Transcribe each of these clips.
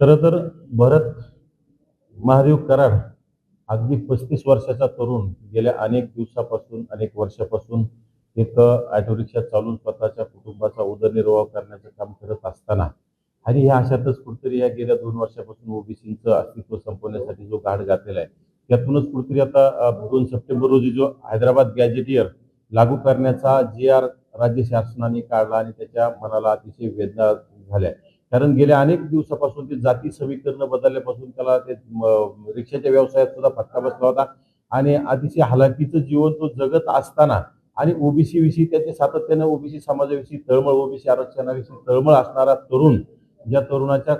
खरं तर भरत महादेव कराड अगदी पस्तीस वर्षाचा तरुण गेल्या अनेक दिवसापासून अनेक वर्षापासून एक ऑटो रिक्षा चालून स्वतःच्या कुटुंबाचा उदरनिर्वाह करण्याचं काम करत असताना. आणि ह्या अशातच कुठेतरी या गेल्या दोन वर्षापासून ओबीसीचं अस्तित्व संपवण्यासाठी जो घाट घातलेला आहे त्यातूनच कुठेतरी आता दोन सप्टेंबर रोजी जो हैदराबाद गॅजेटियर लागू करण्याचा जी आर राज्य शासनाने काढला आणि त्याच्या मनाला अतिशय वेदना झाल्या. कारण गेल्या अनेक दिवसापासून ते जाती समीकरण बदलल्यापासून त्याला ते रिक्षाच्या व्यवसायात सुद्धा फटका बसला होता. आणि अतिशय हलाखीचं जीवन तो जगत असताना आणि ओबीसी विषयी त्याचे सातत्यानं ओबीसी समाजाविषयी तळमळ ओबीसी आरक्षणाविषयी तळमळ असणारा तरुण ज्या तरुणाच्या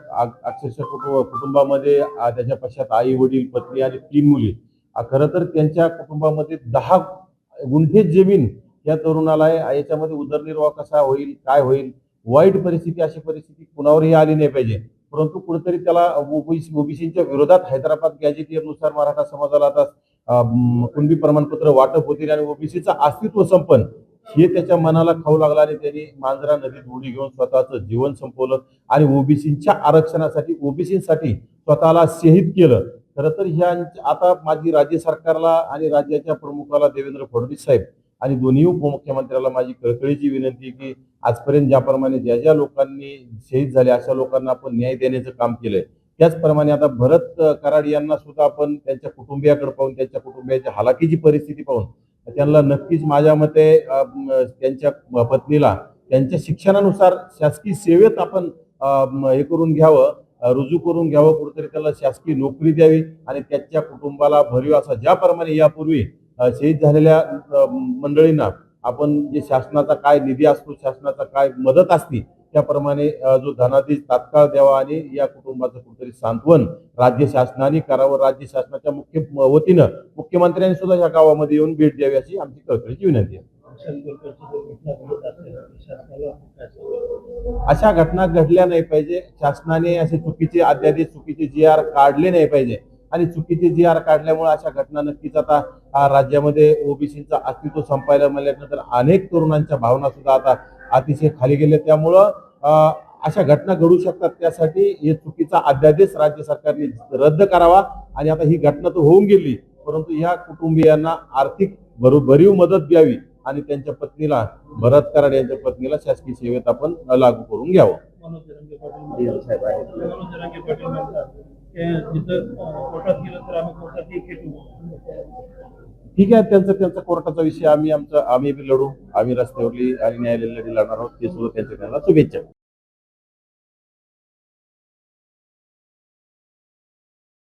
अक्षरशः कुटुंब कुटुंबामध्ये त्याच्या पश्चात आई वडील पत्नी आणि तीन मुली खरं तर त्यांच्या कुटुंबामध्ये दहा गुंठे जमीन या तरुणाला आहे. याच्यामध्ये उदरनिर्वाह कसा होईल काय होईल? वाईट परिस्थिती अशी परिस्थिती कुणावरही आली नाही पाहिजे. परंतु कुठेतरी त्याला ओबीसी ओबीसीच्या विरोधात हैदराबाद गॅजेटियरनुसार मराठा समाजाला आता कुणबी प्रमाणपत्र वाटप होतील आणि ओबीसीचं अस्तित्व संपन हे त्याच्या मनाला खाऊ लागला आणि त्यांनी मांजरा नदीत उडी घेऊन स्वतःचं जीवन संपवलं आणि ओबीसीच्या आरक्षणासाठी ओबीसीसाठी स्वतःला शहीद केलं. खरं तर ह्या आता माझी राज्य सरकारला आणि राज्याच्या प्रमुखाला देवेंद्र फडणवीस साहेब आणि दोन्ही उपमुख्यमंत्र्याला माझी कळकळीची विनंती की आजपर्यंत ज्याप्रमाणे ज्या ज्या लोकांनी शहीद झाले अशा लोकांना आपण न्याय देण्याचं काम केलंय. त्याचप्रमाणे आता भरत कराड यांना सुद्धा आपण त्यांच्या कुटुंबियाकडे पाहून त्यांच्या कुटुंबियाच्या हालाकीची परिस्थिती पाहून त्यांना नक्कीच माझ्या मते त्यांच्या पत्नीला त्यांच्या शिक्षणानुसार शासकीय सेवेत आपण हे करून घ्यावं रुजू करून घ्यावं कुठेतरी त्याला शासकीय नोकरी द्यावी आणि त्याच्या कुटुंबाला भरीव असा ज्याप्रमाणे यापूर्वी अ, शहीद झालेल्या मंडळींना आपण जे शासनाचा काय निधी असतो शासनाचा काय मदत असती त्याप्रमाणे जो धनादेश तात्काळ द्यावा आणि या कुटुंबाचं कुठेतरी सांत्वन राज्य शासनाने करावं. राज्य शासनाच्या मुख्य वतीनं मुख्यमंत्र्यांनी सुद्धा या गावामध्ये येऊन भेट द्यावी अशी आमची कळकळीची विनंती आहे. अशा घटना घडल्या नाही पाहिजे. शासनाने असे चुकीचे अध्यादेश चुकीचे जी आर काढले नाही पाहिजे. आणि चुकीचे जी आर काढल्यामुळे अशा घटना नक्कीच आता राज्यामध्ये ओबीसीचं अस्तित्व संपायला मिळाल्यानंतर अनेक तरुणांच्या भावना सुद्धा आता अतिशय खाली गेल्या त्यामुळं अशा घटना घडू शकतात. त्यासाठी हे चुकीचा अध्यादेश राज्य सरकारने रद्द करावा आणि आता ही घटना तर होऊन गेली परंतु ह्या कुटुंबियांना आर्थिक भरीव मदत द्यावी आणि त्यांच्या पत्नीला भरत कराड यांच्या पत्नीला शासकीय सेवेत आपण लागू करून घ्यावं. जिथं कोर्टात गेलं तर आम्ही कोर्टातही ठीक आहे त्यांचा त्यांचा कोर्टाचा विषय आम्ही आमचा आम्ही बी लढू. आम्ही रस्त्यावरली आणि न्यायालयाला लढी लढणार आहोत. ते सुद्धा त्यांच्या त्यांना शुभेच्छा.